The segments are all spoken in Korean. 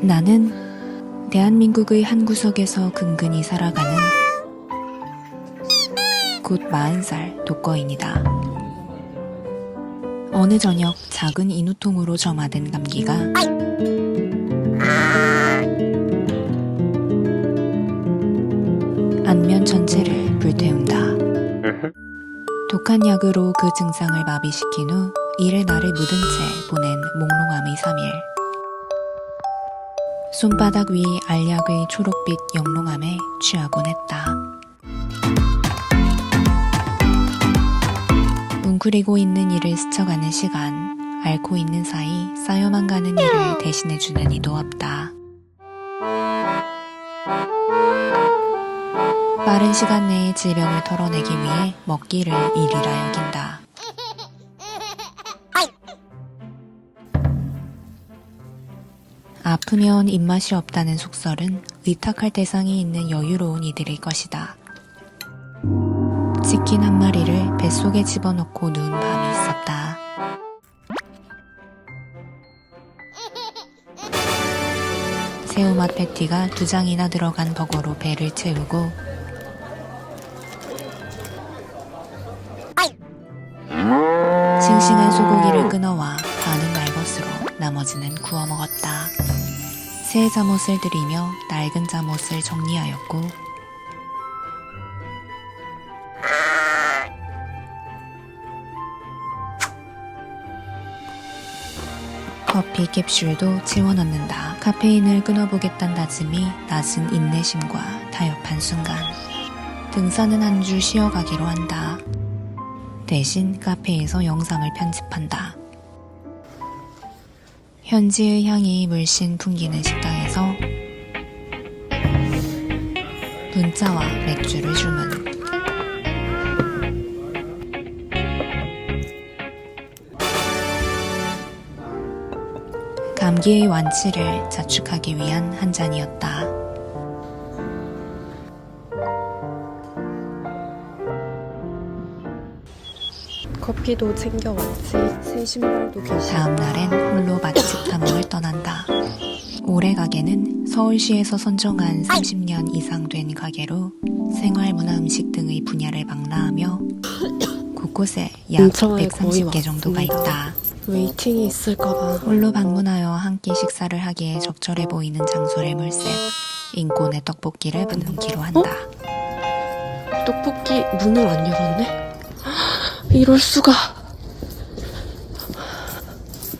나는 대한민국의 한 구석에서 근근히 살아가는 곧 40살 독거인이다. 어느 저녁 작은 인후통으로 점화된 감기가 안면 전체를 불태운다. 독한 약으로 그 증상을 마비시킨 후 이를 나를 묻은 채 보낸 몽롱함의 3일. 손바닥 위 알약의 초록빛 영롱함에 취하곤 했다. 웅크리고 있는 이를 스쳐가는 시간, 앓고 있는 사이 쌓여만 가는 이를 대신해주는 이도 없다. 빠른 시간 내에 질병을 털어내기 위해 먹기를 일이라 여긴다. 아프면 입맛이 없다는 속설은 의탁할 대상이 있는 여유로운 이들일 것이다. 치킨 한 마리를 뱃속에 집어넣고 누운 밤이 있었다. 새우맛 패티가 두 장이나 들어간 버거로 배를 채우고 싱싱한 소고기를 끊어와 반은 날것으로 나머지는 구워 먹었다. 새 잠옷을 들이며 낡은 잠옷을 정리하였고 커피 캡슐도 채워넣는다. 카페인을 끊어보겠다는 다짐이 낮은 인내심과 타협한 순간 등산은 한 주 쉬어가기로 한다. 대신 카페에서 영상을 편집한다. 현지의 향이 물씬 풍기는 식당에서 분짜와 맥주를 주문. 감기의 완치를 자축하기 위한 한 잔이었다. 커피도 챙겨왔지. 새 신발도 계시. 다음 날엔 홀로 맛집 탐험을 떠난다. 올해 가게는 서울시에서 선정한 30년 이상 된 가게로 생활 문화 음식 등의 분야를 망라하며 곳곳에 약 인천에 거의 130개 정도가 왔습니다. 있다. 웨이팅이 있을까봐. 홀로 방문하여 한 끼 식사를 하기에 적절해 보이는 장소를 물색 인권의 떡볶이를 분기로 한다. 떡볶이 문을 안 열었네? 이럴 수가.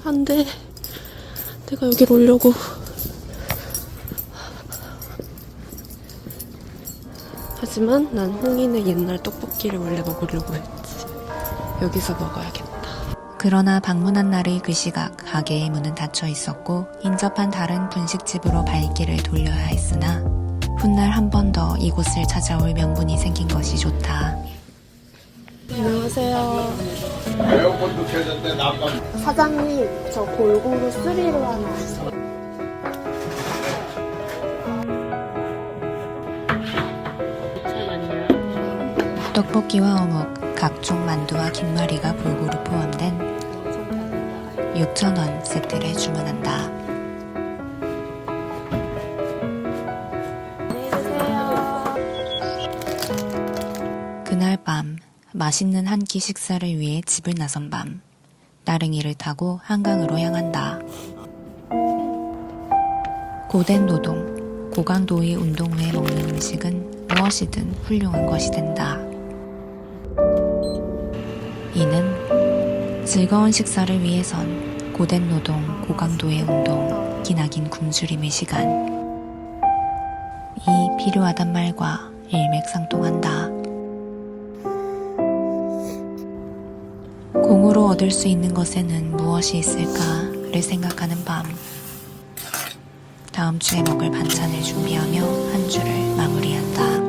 안 돼. 내가 여길 오려고. 하지만 난 홍인의 옛날 떡볶이를 원래 먹으려고 했지. 여기서 먹어야겠다. 그러나 방문한 날의 그 시각 가게의 문은 닫혀 있었고 인접한 다른 분식집으로 발길을 돌려야 했으나 훗날 한 번 더 이곳을 찾아올 명분이 생긴 것이 좋다. 안녕하세요. 에어컨도 켜졌는데 난방 사장님, 저 골고루 쓰리로 하나. 떡볶이와 어묵, 각종 만두와 김말이가 골고루 포함된 6,000원 세트를 주 맛있는 한 끼 식사를 위해 집을 나선 밤 따릉이를 타고 한강으로 향한다. 고된 노동, 고강도의 운동 후에 먹는 음식은 무엇이든 훌륭한 것이 된다. 이는 즐거운 식사를 위해선 고된 노동, 고강도의 운동, 기나긴 굶주림의 시간. 이 필요하단 말과 일맥상통한다. 얻을 수 있는 것에는 무엇이 있을까를 생각하는 밤. 다음 주에 먹을 반찬을 준비하며 한 주를 마무리한다.